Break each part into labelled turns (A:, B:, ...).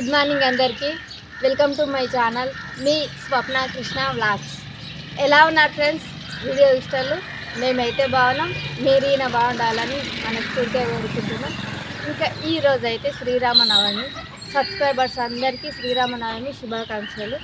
A: Good morning అందరికీ. Welcome to my channel. Me Swapna Krishna vlogs. ఎలా ఉన్నారు ఫ్రెండ్స్? వీడియో ఇష్టాలు? మేమైతే బాగున్నాం. మీరు ఈయన బాగుండాలని మనస్ఫూర్తిగా కోరుకుంటున్నాం. ఇంకా ఈరోజైతే అయితే శ్రీరామనవమి. సబ్స్క్రైబర్స్ అందరికీ శ్రీరామనవమి శుభాకాంక్షలు.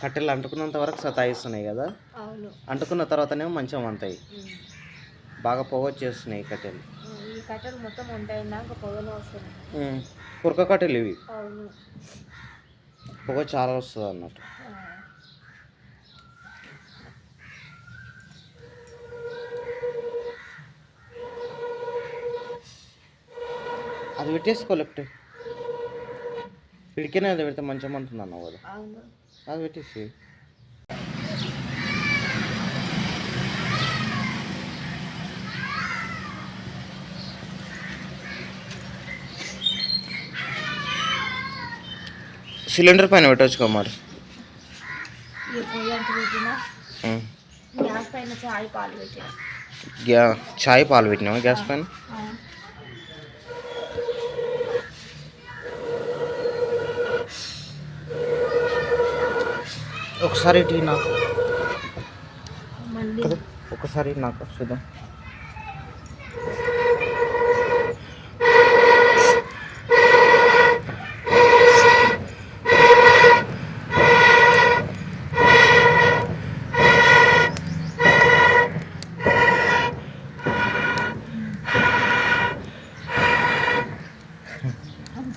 B: కట్టెలు అంటుకున్నంత వరకు సతాయిస్తున్నాయి కదా? అంటుకున్న తర్వాతనేమో మంచిగా వంతాయి బాగా పొగ వచ్చేస్తున్నాయి కట్టెలు. కురక కట్టెలు ఇవి. పొగ చాలా వస్తుంది అన్నట్టు. అది పెట్టేసుకో లెఫ్ట్ పిడికినే అది పెడితే మంచిగా అంటుంది అన్నావు కదా
A: అవును
B: అది పెట్టేసి సిలిండర్ పైన పెట్టవచ్చు మరి?
A: ఈ పొయ్యి అంటూ పెట్టినా?
B: ఉం.
A: గ్యాస్ పైన
B: ఒకసారి టీ నాకు.
A: మళ్ళీ
B: కదా ఒకసారి నాకు చూద్దాం.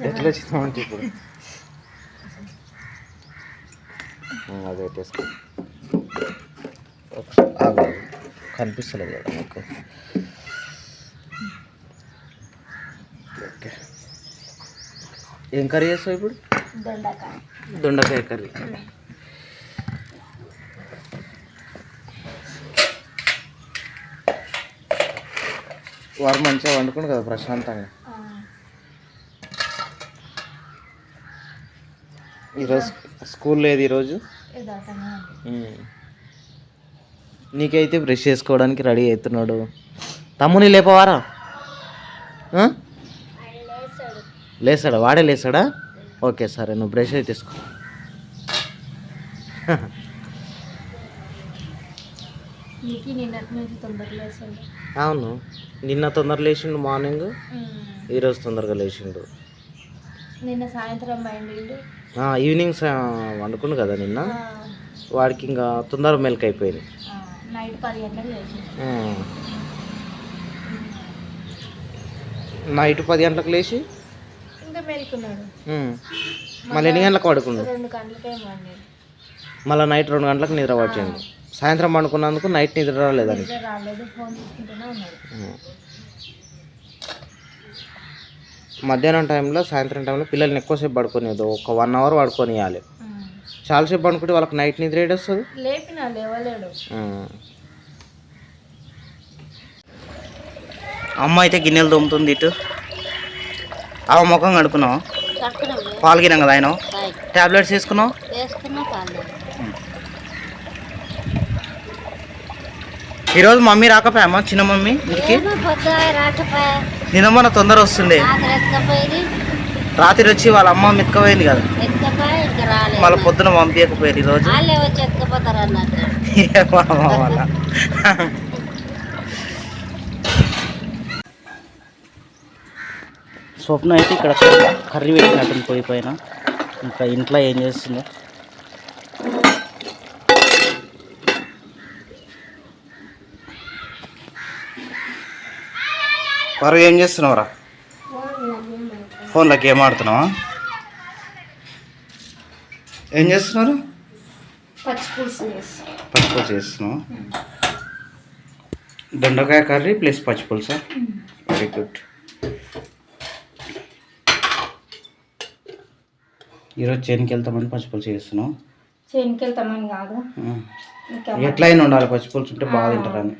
B: ఎట్లా వచ్చిందామంటే ఇప్పుడు? అది పెట్టేసుకో. కనిపిస్తలేదు కదా మీకు ఓకే. ఏం కర్రీ చేస్తావు ఇప్పుడు?
A: దొండకాయ.
B: దొండకాయ కర్రీ. వారు మంచిగా వండుకుండు కదా ప్రశాంతంగా
A: ఆ,
B: ఈరోజు స్కూల్ లేదు ఈరోజు. నీకైతే బ్రష్ చేసుకోవడానికి రెడీ అవుతున్నాడు. తమ్ముని లేపవారా? ఆ? లేస్తాడా వాడే లేస్తాడా ఓకే సరే నువ్వు బ్రష్ అయితే తీసుకో.
A: తొందరగా
B: అవును. నిన్న తొందర లేచిండు మార్నింగ్. ఈరోజు తొందరగా లేచిండు.
A: నిన్న సాయంత్రం
B: ఈవినింగ్ వండుకుండు కదా నిన్న? వాడికి ఇంకా తొందర మెల్క్ అయిపోయింది.
A: నైట్ పది గంటలకు లేచి
B: ఆ. నైట్ పది గంటలకు లేచి?
A: ఇంకా మేలుకున్నాడు
B: ఉమ్. మళ్ళీ ఎన్ని గంటలకు పడుకున్నాడు
A: రెండు గంటలకే మండి
B: మళ్ళీ నైట్ రెండు గంటలకు నిద్ర పట్టిండు. సాయంత్రం పండుకున్నందుకు నైట్ నిద్ర రాలేదని.
A: నిద్ర రాలేదు ఫోన్
B: మధ్యాహ్నం టైంలో సాయంత్రం టైంలో పిల్లల్ని ఎక్కువసేపు పడుకోనియదు ఒక వన్ అవర్ పడుకోనియాలి చాలాసేపు పడుకుంటే వాళ్ళకి నైట్ నిద్ర ఏడు వస్తుంది అమ్మ అయితే గిన్నెలు తోముతుంది ఇటు. ఆ ముఖం కడుకున్నావు పాలు గినం కదా ఆయన? టాబ్లెట్స్ వేసుకున్నావు? ఈరోజు మమ్మీ రాకపోయామా? చిన్న మమ్మీ? ఇంటికి
A: రాకపోయా.
B: నిన్న మొన్న తొందర వస్తుండే.
A: రాత్రి
B: వచ్చి వాళ్ళ అమ్మ మెత్తకపోయింది కదా. మళ్ళీ పొద్దున పంపించకపోయారు ఈరోజు
A: వాళ్ళే
B: స్వప్న అయితే ఇక్కడ కర్రీ పెట్టినట్టు పోయి పైన. ఇంకా ఇంట్లో ఏం చేస్తుందో. వారు ఏం చేస్తున్నావురా? ఫోన్లో గేమ్ ఆడుతున్నావా? ఏం చేస్తున్నారు?
A: పచ్చి పులుసు చేస్తాం
B: పచ్చిపులుసు చేస్తున్నావా? దొండకాయ కర్రీ ప్లస్ పచ్చిపులుసా వెరీ గుడ్ ఈరోజు చేనికి వెళ్తామని పచ్చిపులుసు చేస్తున్నావు?
A: చేనుకి వెళ్తామని కాదు
B: ఎట్లయినా ఉండాలి పచ్చిపులుసు ఉంటే బాగా తింటారని.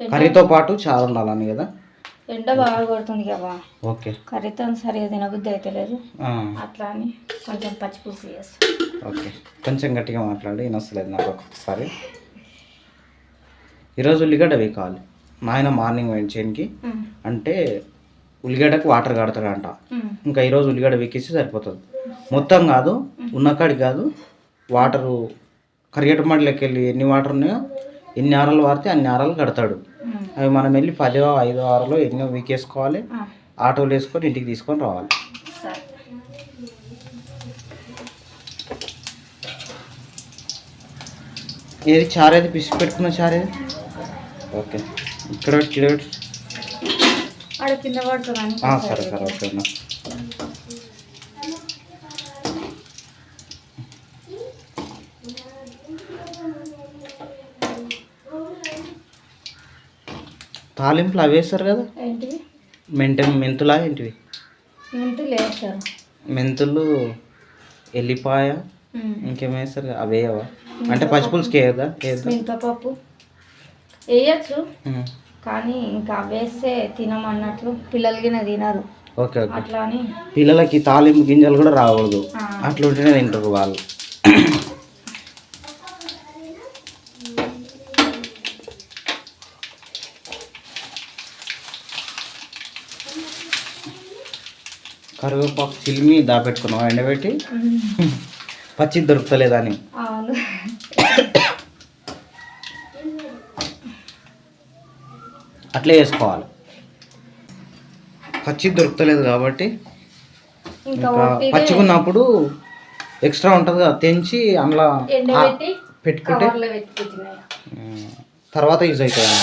B: కర్రీతో పాటు చారు ఉండాలని కదా?
A: ఎండ బాగా కొడుతుంది కదా.
B: ఓకే
A: కర్రీతో సరిగా తినబుద్ధి అయితే లేదు. అట్లా అని కొంచెం పచ్చి పులుసు చేస్తాం.
B: ఓకే కొంచెం గట్టిగా మాట్లాడి వినొస్తలేదు నాకు ఒక్కొక్కసారి ఈరోజు ఉల్లిగడ్డ వేకాలి. నాయన మార్నింగ్ పోయిన చేనికి
A: ఉమ్,
B: అంటే ఉల్లిగడ్డకు వాటర్ కడతాడంట. ఇంకా ఈరోజు ఉల్లిగడ్డ వెక్కేసి సరిపోతుంది. మొత్తం కాదు ఉన్న కాడికి కాదు వాటరు కరిగేట మడిలోకి వెళ్ళి ఎన్ని వాటర్ ఉన్నాయో ఎన్ని ఆరాలు వాడితే అన్ని ఆరాలు కడతాడు. అవి మనం వెళ్ళి పదో ఐదో ఆరలో ఎన్నో వీకేసుకోవాలి. ఆటోలు వేసుకొని ఇంటికి తీసుకొని రావాలి. ఏది చారేది పిసి పెట్టుకున్న చారేది ఓకే. ఇక్కడ సరే సరే. ఓకే అన్న. తాలింపులు అవి వేస్తారు కదా?
A: ఏంటివి?
B: మెంటె మెంతులా ఏంటివి?
A: మెంతులు వేస్తారు
B: మెంతులు ఎల్లిపాయ ఇంకేం వేస్తారు కదా, అవి వేయవా అంటే పచ్చిపులుసుకి వేయదా
A: మెంతపప్పు వేయచ్చు. కానీ ఇంకా వేస్తే తినమన్నట్లు పిల్లలు గిన తినరు.
B: Okay okay.
A: అట్లా అని.
B: పిల్లలకి తాలింపు గింజలు కూడా రాకూడదు అట్లా ఉంటేనే తింటారు వాళ్ళు. కరివేపాకు చిలిమి దాపెట్టుకున్నావు ఎండబెట్టి? పచ్చి దొరుకుతలేదని. అట్లే వేసుకోవాలి పచ్చి దొరుకుతలేదు కాబట్టి
A: ఇంకా
B: పచ్చిగున్నప్పుడు ఎక్స్ట్రా ఉంటుంది కదా తెంచి అందులో పెట్టుకుంటే తర్వాత యూజ్ అవుతుంది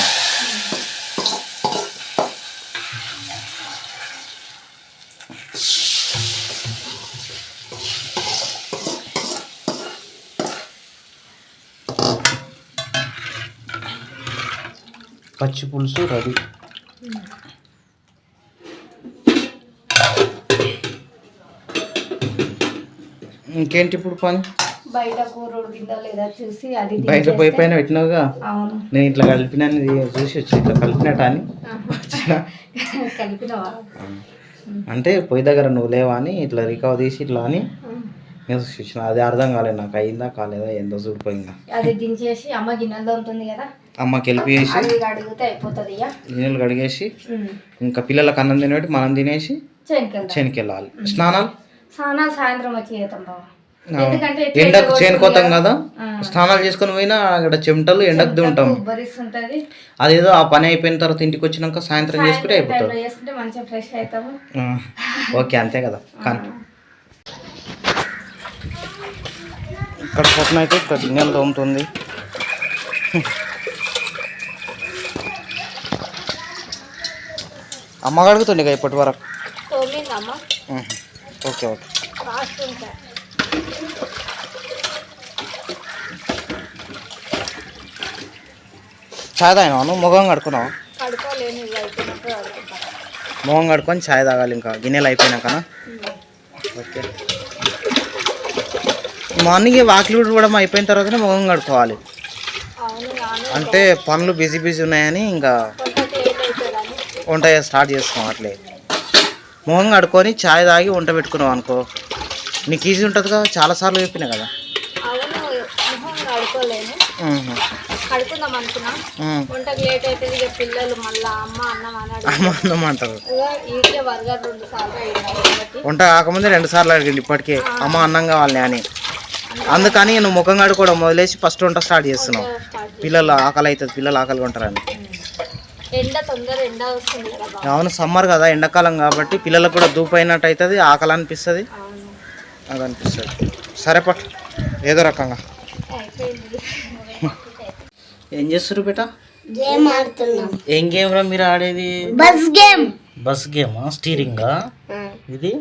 B: పచ్చి పులుసు రెడీ ఇంకేంటి ఇప్పుడు పని?
A: బయట కూర ఉడికిందా లేదా చూసి అది
B: బయట
A: దించేస్తే-
B: పోయి పైన పెట్టినావుగా? నేను ఇట్లా కలిపినాను చూసి వచ్చి ఇట్లా కలిపినట్టు అని?
A: కలిపినవా?
B: అంటే పొయ్యి దగ్గర నువ్వు లేవా అని ఇట్లా రికవర్ తీసి ఇట్లా అని నేను చూసిన అది అర్థం కాలేదు నాకు. అయిందా కాలేదా ఏందో చూడిపోయిందా
A: అది దించేసి అమ్మ గిన్నెలో ఉంటుంది కదా?
B: అమ్మకి
A: ఇక
B: గిన్నెలు కడిగేసి ఇంకా పిల్లలకు అన్నం తినబెట్టి మనం తినేసి
A: చేనుకెళ్తాం
B: చేనికి వెళ్ళాలి స్నానాలు?
A: స్నానాలు సాయంత్రం వచ్చి చేద్దాం
B: ఎండకు చేనుకోతాం కదా. స్నానాలు చేసుకొని పోయినా అక్కడ చెమటలు ఎండకు ఉంటాం
A: ఉబ్బరిస్తుంటది.
B: అదేదో ఆ పని అయిపోయిన తర్వాత ఇంటికి వచ్చినాక సాయంత్రం చేసుకుంటే అయిపోతుంది. ఆ, ఓకే అంతే కదా. కానీ ఇక్కడ పొట్టన అయితే ఇక్కడ గిన్నెలు తోముతుంది. అమ్మ అడుగుతుండే ఇక ఇప్పటి వరకు. Okay okay. ఛాయ్ తాగినావా నువ్వు? ముఖం కడుకున్నావా
A: అయిపోయినాక
B: మొహం కడుకొని ఛాయ్ తాగాలి ఇంకా. గిన్నెలు అయిపోయినాకనా? ఓకే. మార్నింగ్ వాకిలి కూడా అయిపోయిన తర్వాతనే మొహం కడుకోవాలి అంటే పనులు బిజీ బిజీ ఉన్నాయని ఇంకా వంట స్టార్ట్ చేస్తాం అట్లే మొహం కడుక్కొని ఛాయ్ తాగి వంట పెట్టుకున్నాం అనుకో నీకు ఈజీ ఉంటుంది కదా చాలాసార్లు చెప్పినా కదా.
A: అవును మొహం కడుకోలేను
B: ఉహు.
A: కడుకుందాం అనుకున్నా.
B: ఉమ్.
A: వంటకు లేట్ అవుతుంది ఇక పిల్లలు మళ్ళా అమ్మ అన్నం అన్నాడు
B: అమ్మ అన్నం అంటారు.
A: బర్గర్ రెండు సార్లు
B: వంట కాకముందే రెండు సార్లు అడిగింది ఇప్పటికే. అమ్మ అన్నం కావాలి అని. అందుకని నువ్వు ముఖం కడుకోవడం మొదలేసి ఫస్ట్ వంట స్టార్ట్ చేస్తున్నావు. పిల్లలు ఆకలి అవుతుంది పిల్లలు ఆకలి ఉంటారని.
A: ఎండ తొందర ఎండ వస్తుంది కదా బాబు.
B: అవును సమ్మర్ కదా ఎండాకాలం కాబట్టి పిల్లలకు కూడా దూపు అయినట్టు అవుతుంది ఆకలి అనిపిస్తుంది
A: అవును
B: అది అనిపిస్తుంది సరే పట్ ఏదో రకంగా. ఏం చేస్తారు బేట
A: గేమ్ ఆడుతున్నాం.
B: ఏం గేమ్ రా మీరు ఆడేది?
A: Bus game.
B: Bus game? స్టీరింగా? ఇది?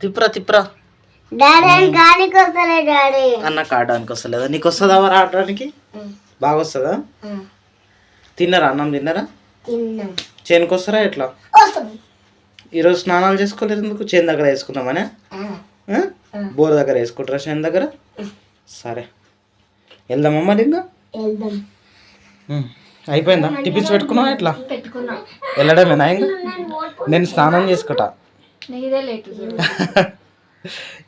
B: తిప్రా తిప్రా అన్న ఆడడానికి వస్తలేదా? నీకు వస్తుందా ఆడడానికి? బాగా వస్తుందా? తిన్నారా? అన్నం తిన్నారా?
A: తిన్నాం
B: చేనుకు వస్తారా ఎట్లా? ఈరోజు స్నానాలు చేసుకోలేరు ఎందుకు? చేను దగ్గర వేసుకుందామనే? బోర్ దగ్గర వేసుకుంటారా చేను దగ్గర? సరే. వెళ్దామా మరి ఇంకా. అయిపోయిందా? టిఫిన్స్ పెట్టుకున్నావా ఎట్లా? వెళ్ళడమేనా? ఇంకా నేను స్నానం చేసుకుంటా.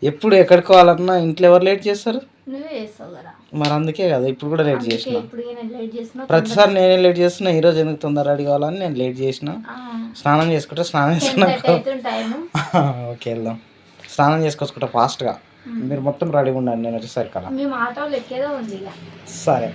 B: ఎప్పుడు ఎక్కడికి పోవాలన్నా ఇంట్లో ఎవరు లేట్ చేస్తారు? మరి అందుకే కదా ఇప్పుడు కూడా లేట్ చేసిన. ప్రతిసారి నేనే లేట్ చేస్తున్నా ఈరోజు ఎందుకు తొందర రెడీ కావాలని నేను లేట్ చేసిన. స్నానం చేసుకుంటా స్నానం
A: టైము.
B: ఓకే వెళ్దాం. స్నానం చేసుకొచ్చుకుంటా ఫాస్ట్గా మీరు మొత్తం రెడీగా ఉండండి నేను వచ్చేసరికి అలా. సరే.